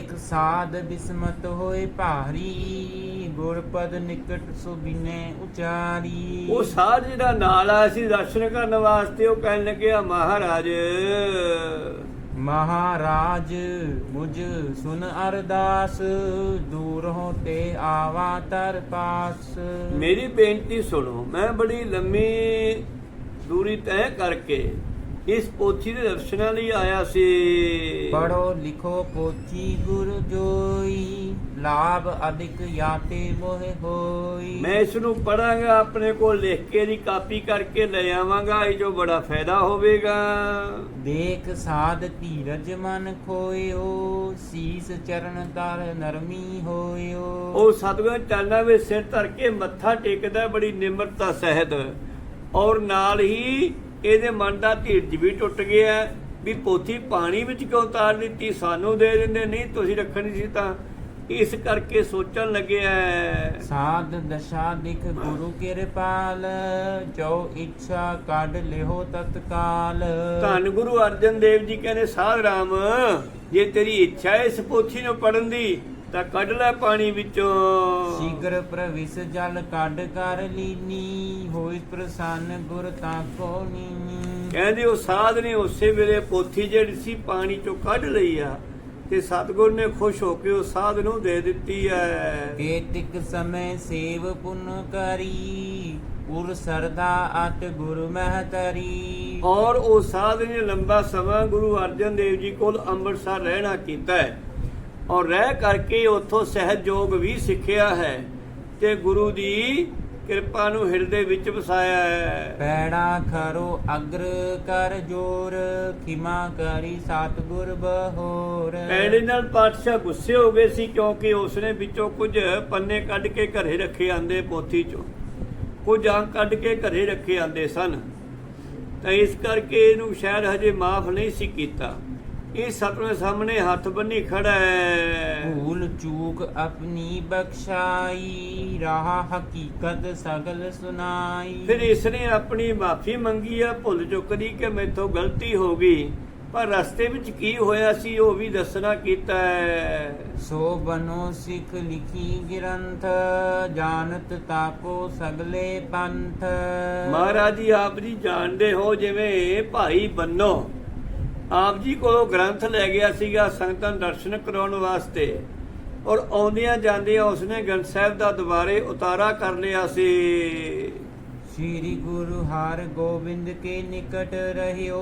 ਦੇਖ ਸਾਧ ਬਿਸਮਤ ਹੋਏ ਭਾਰੀ ਗੁਰਪਦ ਨਿਕਟ ਸੁਬਿਨੇ ਉਚਾਰੀ। ਉਹ ਸਾਧ ਜਿਹੜਾ ਨਾਲ ਆਇਆ ਸੀ ਦਰਸ਼ਨ ਕਰਨ ਵਾਸਤੇ ਉਹ ਕਹਿਣ ਲੱਗਿਆ ਮਹਾਰਾਜ ਮਹਾਰਾਜ ਮੁਝ ਸੁਨ ਅਰਦਾਸ ਦੂਰ ਹੋ ਤੇ ਆਵਾ ਤਰ ਪਾਸ। ਮੇਰੀ ਬੇਨਤੀ ਸੁਣੋ ਮੈਂ ਬੜੀ ਲੰਮੀ ਦੂਰੀ ਤੈਅ ਕਰਕੇ ਇਸ ਪੋਥੀ ਦੇ ਦਰਸ਼ਨਾਂ ਲਈ ਆਇਆ ਸੀ। ਪੜੋ ਲਿਖੋ ਪੋਥੀ ਗੁਰ ਜੋਈ ਲਾਭ ਅਧਿਕ ਯਾਤੇ ਮੋਹਿ ਹੋਈ। ਮੈਂ ਇਸ ਨੂੰ ਪੜਾਂਗਾ ਆਪਣੇ ਕੋਲ ਲਿਖ ਕੇ ਦੀ ਕਾਪੀ ਕਰਕੇ ਲੈ ਆਵਾਂਗਾ ਇਹ ਜੋ ਬੜਾ ਫਾਇਦਾ ਹੋਵੇਗਾ। ਦੇਖ ਸਾਧ ਧੀਰਜ ਮਨ ਖੋਇਓ ਸੀਸ ਚਰਨ ਦਰ ਨਰਮੀ ਹੋਇਓ। ਉਹ ਸਤਿਗੁਰਾਂ ਚਰਨਾਂ ਵਿੱਚ ਸਿਰ ਧਰ ਕੇ ਮੱਥਾ ਟੇਕਦਾ ਬੜੀ ਨਿਮਰਤਾ ਸਹਿਤ। ਔਰ ਨਾਲ ਹੀ ਇਹਦੇ ਮਨ ਦਾ ਧੀਰਜ ਵੀ ਟੁੱਟ ਗਿਆ ਵੀ ਪੋਥੀ ਪਾਣੀ ਵਿੱਚ ਕਿਉਂ ਤਾਰ ਦਿੱਤੀ? ਸਾਨੂੰ ਦੇ ਦਿੰਦੇ ਨਹੀਂ ਤੁਸੀਂ ਰੱਖਣੀ ਸੀ ਤਾਂ ਇਸ ਕਰਕੇ ਸੋਚਣ ਲੱਗਿਆ ਸਾਧ ਦਸ਼ਾ ਦਿਖ ਗੁਰੂ ਕਿਰਪਾਲ ਜੋ ਇੱਛਾ ਕੱਢ ਲਿਓ ਤਤਕਾਲ। ਧੰਨ ਗੁਰੂ ਅਰਜਨ ਦੇਵ ਜੀ ਕਹਿੰਦੇ ਸਾਧ ਰਾਮ ਜੇ ਤੇਰੀ ਇੱਛਾ ਹੈ ਇਸ ਪੋਥੀ ਨੂੰ ਪੜਨ ਦੀ ਤਾਂ ਕੱਢ ਲੈ ਪਾਣੀ ਵਿੱਚੋਂ। ਸ਼ੀਗਰ ਪ੍ਰਵਿਸ ਜਲ ਕੱਢ ਕਰ ਲੀਨੀ ਹੋਈ ਪ੍ਰਸੰਨ ਗੁਰ ਤਾਕੋ ਨੀਨੀ। ਕਹਿੰਦੇ ਉਹ ਸਾਧ ਨੇ ਉਸੇ ਵੇਲੇ ਪੋਥੀ ਜਿਹੜੀ ਸੀ ਪਾਣੀ ਚੋਂ ਕੱਢ ਲਈ ਆ ਤੇ ਸਤਿਗੁਰ ਨੇ ਖੁਸ਼ ਹੋ ਕੇ ਉਹ ਸਾਧ ਨੂੰ ਦੇ ਦਿੱਤੀ ਹੈ ਕੇਤਿਕ ਸਮੈ ਸੇਵ ਪੁਨ ਕਰੀ ਉਰ ਸਰਦਾ ਅਤ ਗੁਰ ਮਹਤਰੀ ਔਰ ਉਹ ਸਾਧ ਨੇ ਲੰਬਾ ਸਮਾਂ ਗੁਰੂ ਅਰਜਨ ਦੇਵ ਜੀ ਕੋਲ ਅੰਮ੍ਰਿਤਸਰ ਰਹਿਣਾ ਕੀਤਾ ਹੈ ਔਰ ਰਹਿ ਕਰਕੇ ਉੱਥੋਂ ਸਹਿਜੋਗ ਵੀ ਸਿੱਖਿਆ ਹੈ। ਤੇ ਗੁਰੂ ਦੀ ਕਿਰਪਾ ਨੂੰ ਹਿਰਦੇ ਵਿੱਚ ਵਸਾਇਆ ਹੈ। ਪੈੜਾ ਖਰੋ ਅਗਰ ਕਰ ਜੋਰ ਖਿਮਾ ਕਰੀ ਸਤਿਗੁਰ ਬਹੋਰ। ਐਡੇ ਨਾਲ ਪਾਤਸ਼ਾਹ ਗੁੱਸੇ ਹੋ ਗਏ ਸੀ ਕਿਉਂਕਿ ਉਸਨੇ ਵਿੱਚੋਂ ਕੁਝ ਪੰਨੇ ਕੱਢ ਕੇ ਘਰੇ ਰੱਖੇ ਆਂਦੇ ਪੋਥੀ ਚੋਂ। ਕੁਝ ਅੰਕ ਕੱਢ ਕੇ ਘਰੇ ਰੱਖੇ ਆਂਦੇ ਸਨ। ਤਾਂ ਇਸ ਕਰਕੇ ਇਹਨੂੰ ਸ਼ਾਇਦ ਹਜੇ ਮਾਫ ਨਹੀਂ ਸੀ ਕੀਤਾ। ਇਹ ਸਤਵੇਂ ਸਾਹਮਣੇ ਹੱਥ ਬੰਨੀ ਖੜਾ ਹੈ। ਭੂਲ ਚੂਕ ਆਪਣੀ ਬਖਸ਼ਾਈ ਰਾਹ ਹਕੀਕਤ ਸਗਲ ਸੁਨਾਈ। ਫਿਰ ਇਸਨੇ ਆਪਣੀ ਮਾਫੀ ਮੰਗੀ ਆ ਭੁੱਲ ਚੁੱਕਦੀ ਕਿ ਮੈਥੋਂ ਗਲਤੀ ਹੋ ਗਈ। ਪਰ ਰਸਤੇ ਵਿੱਚ ਕੀ ਹੋਇਆ ਸੀ ਉਹ ਵੀ ਦੱਸਣਾ ਕੀਤਾ ਹੈ। ਸੋ ਬਨੋ ਸਿੱਖ ਲਿਖੀ ਗ੍ਰੰਥ ਜਾਣਤ ਤਾਕੋ ਸਗਲੇ ਪੰਥ। ਮਹਾਰਾਜ ਜੀ ਆਪ ਜੀ ਜਾਣਦੇ ਹੋ ਜਿਵੇਂ ਭਾਈ ਬੰਨੋ। ਆਪ ਜੀ ਕੋਲੋਂ ਗ੍ਰੰਥ ਲੈ ਗਿਆ ਸੀਗਾ ਸੰਗਤਾਂ ਦਰਸ਼ਨ ਕਰਾਉਣ ਵਾਸਤੇ। ਔਰ ਆਉਂਦਿਆਂ ਜਾਂਦਿਆਂ ਉਸਨੇ ਗ੍ਰੰਥ ਸਾਹਿਬ ਦਾ ਦੁਬਾਰੇ ਉਤਾਰਾ ਕਰ ਲਿਆ ਸੀ। ਸ੍ਰੀ ਗੁਰੂ ਹਰ ਗੋਬਿੰਦ ਕੇ ਨਿਕਟ ਰਹਿਓ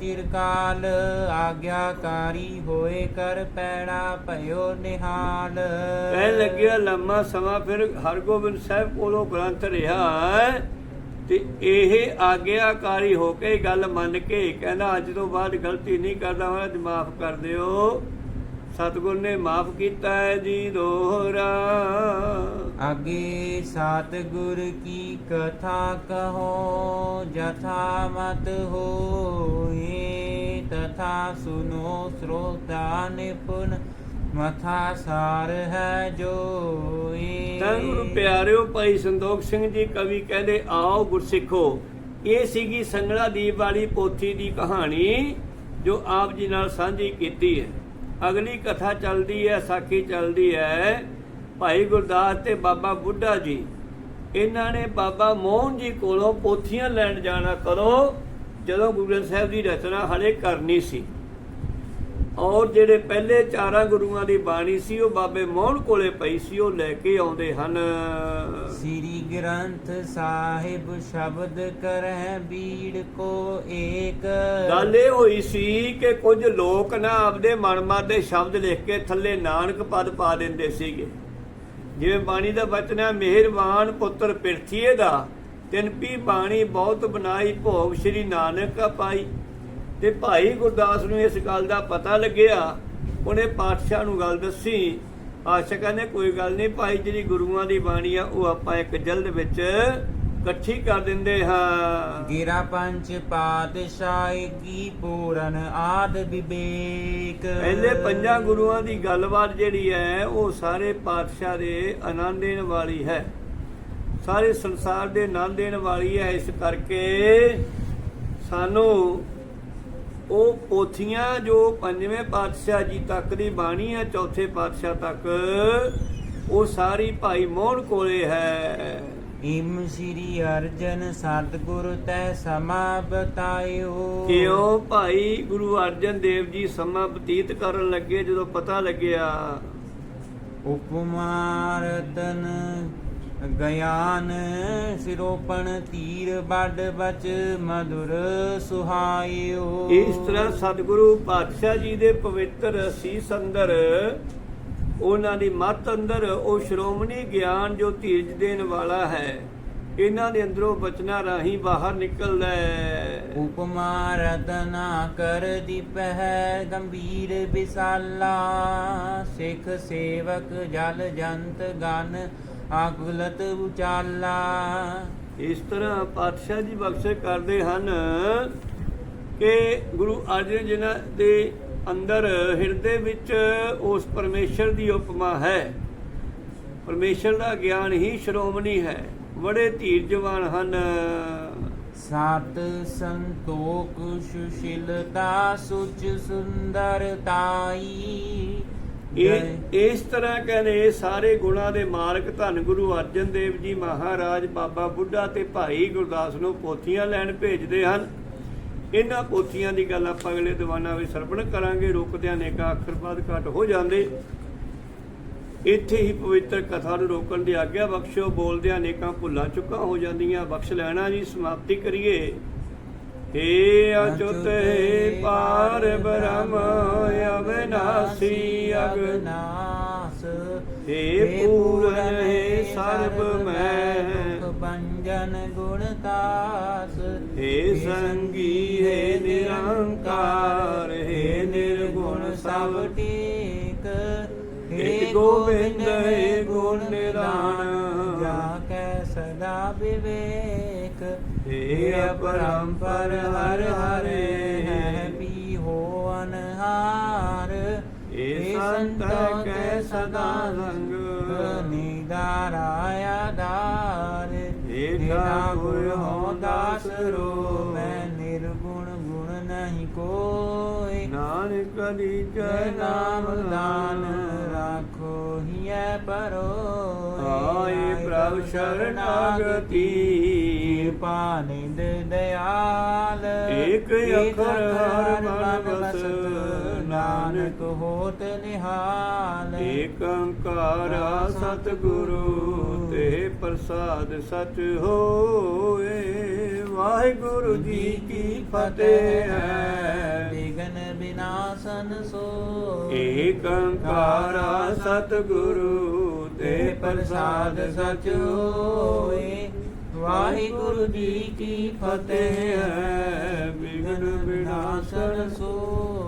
ਚਿਰਕਾਲ ਆਗਿਆਕਾਰੀ ਹੋਏ ਕਰ ਪੈੜਾ ਭਇਓ ਨਿਹਾਲ। ਕਹਿਣ ਲੱਗਿਆ ਲੰਮਾ ਸਮਾਂ ਫਿਰ ਹਰਗੋਬਿੰਦ ਸਾਹਿਬ ਕੋਲੋਂ ਗ੍ਰੰਥ ਰਿਹਾ ਤੇ ਇਹ ਆਗਿਆਕਾਰੀ ਹੋ ਕੇ ਗੱਲ ਮੰਨ ਕੇ ਕਹਿੰਦਾ, ਅੱਜ ਤੋਂ ਬਾਅਦ ਗਲਤੀ ਨਹੀਂ ਕਰਦਾ ਮੈਂ ਅੱਜ ਮਾਫ ਕਰ ਦਿਓ। ਸਤਿਗੁਰ ਨੇ ਮਾਫ ਕੀਤਾ ਹੈ ਜੀ, ਦੋਹਰਾ। ਅਗੇ ਸਾਤ ਕੀ ਕਥਾ ਕਹੋ, ਜਥਾ ਮਤ ਹੋਏ, ਤਥਾ ਸੁਨੋ ਸਰੋਤਾ ਨਿਪੁਨ। ਮਥਾ ਸਾਰ ਹੈ ਜੋਏ ਤਾਂ ਗੁਰੂ ਪਿਆਰਿਓ ਭਾਈ ਸੰਤੋਖ ਸਿੰਘ ਜੀ, ਕਵੀ ਕਹਿੰਦੇ, ਆਓ ਗੁਰਸਿੱਖੋ। ਇਹ ਸੀਗੀ ਸੰਗਲਾ ਦੀਪ ਵਾਲੀ ਪੋਥੀ ਦੀ ਕਹਾਣੀ, ਜੋ ਆਪ ਜੀ ਨਾਲ ਸਾਂਝੀ ਕੀਤੀ ਹੈ। ਅਗਲੀ ਕਥਾ ਚੱਲਦੀ ਹੈ, ਸਾਖੀ ਚੱਲਦੀ ਹੈ, ਭਾਈ ਗੁਰਦਾਸ ਤੇ ਬਾਬਾ ਬੁੱਢਾ ਜੀ। ਇਹਨਾਂ ਨੇ ਬਾਬਾ ਮੋਹਨ ਜੀ ਕੋਲੋਂ ਪੋਥੀਆਂ ਲੈਣ ਜਾਣਾ ਕਰੋ, ਜਦੋਂ ਗੁਰੂ ਗ੍ਰੰਥ ਸਾਹਿਬ ਦੀ ਰਚਨਾ ਹਲੇ ਕਰਨੀ ਸੀ। ਔਰ ਜਿਹੜੇ ਪਹਿਲੇ ਚਾਰਾਂ ਗੁਰੂਆਂ ਦੀ ਬਾਣੀ ਸੀ ਉਹ ਬਾਬੇ ਮੋਹਨ ਕੋਲੇ ਪਈ ਸੀ ਉਹ ਲੈ ਕੇ ਆਉਂਦੇ ਹਨ। ਸ੍ਰੀ ਗ੍ਰੰਥ ਸਾਹਿਬ ਸ਼ਬਦ ਕਰਹਿ ਬੀੜ ਕੋ ਏਕ। ਗੱਲ ਇਹ ਹੋਈ ਸੀ ਕਿ ਕੁਝ ਲੋਕ ਨਾ ਆਪਦੇ ਮਨਮਤ ਦੇ ਸ਼ਬਦ ਲਿਖ ਕੇ ਥੱਲੇ ਨਾਨਕ ਪਦ ਪਾ ਦਿੰਦੇ ਸੀਗੇ। ਜਿਵੇਂ ਬਾਣੀ ਦਾ ਬਚਨ ਹੈ ਮਿਹਰਬਾਨ ਪੁੱਤਰ ਪਿਰਥੀਏ ਦਾ ਤਿਨ ਪੀ ਬਾਣੀ ਬਹੁਤ ਬਣਾਈ ਭੋਗ ਸ੍ਰੀ ਨਾਨਕ ਪਾਈ। ਤੇ ਭਾਈ ਗੁਰਦਾਸ ਨੂੰ ਇਸ ਗੱਲ ਦਾ ਪਤਾ ਲੱਗਿਆ। ਉਹਨੇ ਪਾਤਸ਼ਾਹ ਨੂੰ ਗੱਲ ਦੱਸੀ। ਪਾਤਸ਼ਾਹ ਕਹਿੰਦੇ ਕੋਈ ਗੱਲ ਨਹੀਂ ਭਾਈ ਜਿਹੜੀ ਗੁਰੂਆਂ ਦੀ ਬਾਣੀ ਆ ਉਹ ਆਪਾਂ ਇੱਕ ਜਲਦ ਵਿੱਚ ਇਕੱਠੀ ਕਰ ਦਿੰਦੇ ਹਾਂ। ਗਿਰਾ ਪੰਚ ਪਾਤਸ਼ਾਹੀ ਕੀ ਪੂਰਨ ਆਦ ਵਿਵੇਕ। ਪਹਿਲੇ ਪੰਜਾਂ ਗੁਰੂਆਂ ਦੀ ਗੱਲਬਾਤ ਜਿਹੜੀ ਹੈ ਉਹ ਸਾਰੇ ਪਾਤਸ਼ਾਹ ਦੇ ਆਨੰਦ ਦੇਣ ਵਾਲੀ ਹੈ। ਸਾਰੇ ਸੰਸਾਰ ਦੇ ਆਨੰਦ ਦੇਣ ਵਾਲੀ ਹੈ। ਇਸ ਕਰਕੇ ਸਾਨੂੰ ਉਹ ਪੋਥੀਆਂ ਜੋ ਪੰਜਵੇਂ ਪਾਤਸ਼ਾਹ ਜੀ ਤੱਕ ਦੀ ਬਾਣੀ ਹੈ ਚੌਥੇ ਪਾਤਸ਼ਾਹ ਤੱਕ ਉਹ ਸਾਰੀ ਭਾਈ ਮੋਹਨ ਕੋਲੇ ਹੈ। ਇਮ ਸ੍ਰੀ ਅਰਜਨ ਸਤਿਗੁਰ ਤੈ ਸਮਾ ਬਤਾਇਓ ਕਿਉਂ ਭਾਈ ਗੁਰੂ ਅਰਜਨ ਦੇਵ ਜੀ ਸਮਾਂ ਬਤੀਤ ਕਰਨ ਲੱਗੇ ਜਦੋਂ ਪਤਾ ਲੱਗਿਆ? ਉਪਮਾ ਰਤਨ ਗਿਆਨ ਸਿਰੋਪਣ ਤੀਰ ਬੱਡ ਬਚ ਮధుਰ ਸੁਹਾਇਓ। ਇਸ ਤਰ੍ਹਾਂ ਸਤਿਗੁਰੂ ਪਾਤਸ਼ਾਹ ਜੀ ਦੇ ਪਵਿੱਤਰ ਸੀਸ ਅੰਦਰ ਉਹਨਾਂ ਦੀ ਮੱਤ ਅੰਦਰ ਉਹ ਸ਼੍ਰੋਮਣੀ ਗਿਆਨ ਜੋ ਧੀਰਜ ਦੇਣ ਵਾਲਾ ਹੈ ਇਹਨਾਂ ਦੇ ਅੰਦਰੋਂ ਬਚਨਾ ਰਾਹੀਂ ਬਾਹਰ ਨਿਕਲਦਾ ਹੈ। ਉਪਮਾ ਰਤਨਾ ਕਰ ਦੀਪਹਿ ਗੰਭੀਰ ਵਿਸਾਲਾ ਸਿੱਖ ਸੇਵਕ ਜਲ ਜੰਤ ਗਨ ਆਗੁਲਤ ਉਚਾਲਾ। ਇਸ ਤਰ੍ਹਾਂ ਪਾਤਸ਼ਾਹ ਜੀ ਬਖਸ਼ੇ ਕਰਦੇ ਹਨ ਕਿ ਗੁਰੂ ਅਰਜਨ ਜਿਨ੍ਹਾਂ ਦੇ ਅੰਦਰ ਹਿਰਦੇ ਵਿੱਚ ਉਸ ਪਰਮੇਸ਼ਰ ਦੀ ਉਪਮਾ ਹੈ। ਪਰਮੇਸ਼ਰ ਦਾ ਗਿਆਨ ਹੀ ਸ਼੍ਰੋਮਣੀ ਹੈ। ਬੜੇ ਧੀਰਜਵਾਨ ਹਨ। ਸਤ ਸੰਤੋਖ ਸੁਸ਼ੀਲਤਾ ਸੁਚ ਸੁੰਦਰਤਾਈ। ਇਹ ਇਸ ਤਰ੍ਹਾਂ ਕਹਿੰਦੇ ਇਹ ਸਾਰੇ ਗੁਣਾਂ ਦੇ ਮਾਲਕ ਧੰਨ ਗੁਰੂ ਅਰਜਨ ਦੇਵ ਜੀ ਮਹਾਰਾਜ ਬਾਬਾ ਬੁੱਢਾ ਤੇ ਭਾਈ ਗੁਰਦਾਸ ਨੂੰ ਪੋਥੀਆਂ ਲੈਣ ਭੇਜਦੇ ਹਨ। ਇਹਨਾਂ ਪੋਥੀਆਂ ਦੀ ਗੱਲ ਆਪਾਂ ਅਗਲੇ ਦੀਵਾਨਾਂ ਵਿੱਚ ਸਰਪਣ ਕਰਾਂਗੇ। ਰੁਕਦਿਆਂ ਨੇਕਾ ਅੱਖਰ ਬਾਦ ਘਟ ਹੋ ਜਾਂਦੇ। ਇੱਥੇ ਹੀ ਪਵਿੱਤਰ ਕਥਾ ਨੂੰ ਰੋਕਣ ਦੀ ਆਗਿਆ ਬਖਸ਼ੋ। ਬੋਲਦਿਆਂ ਅਨੇਕਾਂ ਭੁੱਲਾਂ ਚੁੱਕਾਂ ਹੋ ਜਾਂਦੀਆਂ। ਬਖਸ਼ ਲੈਣਾ ਜੀ ਸਮਾਪਤੀ ਕਰੀਏ। ਏ ਅਚੁੱਤ ਹੈ ਪਾਰ ਬ੍ਰਹਮ ਅਵਿਨਾਸੀ ਅਗਨਾ ਅਗਨਾਸ। ਹੇ ਪੂਰਨ ਹੈ ਸਰਬ ਮੈਂ ਬੰਜਨ ਗੁਣਤਾਸ ਹੇ ਸੰਗੀ ਹੈ ਨਿਰੰਕਾਰ। ਹੈ ਨਿਰਗੁਣ ਸਭ ਟੇਕ ਏਕ ਗੋਬਿੰਦ ਹੈ ਗੁਣ ਨਿਦਾਨ। ਜਾ ਕੈ ਸਦਾ ਵਿਵੇਕ। ਹੇ ਅਪਰੰਪਰ ਹਰ ਹਰੇ ਅਨਹਾਰ ਏ ਸੰਤ ਕੈ ਸਦਾ ਸੰਗ ਨਿਦਾਰਾਇਆ ਦਾਰ। ਏ ਠਾਕੁਰ ਹੋ ਦਾਸ ਰੋ। ਮੈਂ ਨਿਰਗੁਣ ਗੁਣ ਨਹੀਂ ਕੋਇ। ਨਾਨਕ ਦੀ ਜੈ ਨਾਮ ਦਾਨ ਰਾਖ ਰਾਖੋ ਹੀਐ ਪਰੋ ਆਏ ਪ੍ਰਭ ਸ਼ਰਨਾਗਤੀ। ਕਿਰਪਾ ਨਿਦ ਦਿਆਲ। ਏਕ ਅੱਖਰ ਹਰ ਮਨ ਵਸਤ, ਨਾਨਕ ਹੋਤ ਨਿਹਾਲ। ਏਕੰਕਾਰ ਸਤਿਗੁਰੂ ਤੇ ਪ੍ਰਸਾਦ ਸਚ ਹੋਏ। ਵਾਹਿਗੁਰੂ ਜੀ ਕੀ ਫਤਿਹ ਹੈ। ਵਿਗਨ ਵਿਨਾਸ਼ਨ ਸੋ। ਏਕੰਕਾਰ ਸਤਿਗੁਰੂ ਤੇ ਪ੍ਰਸਾਦ ਸਚ ਹੋਏ। ਵਾਹਿਗੁਰੂ ਜੀ ਕੀ ਫਤਿਹ ਹੈ। ਵਿਗਨ ਵਿਨਾਸ਼ਨ ਸੋਏ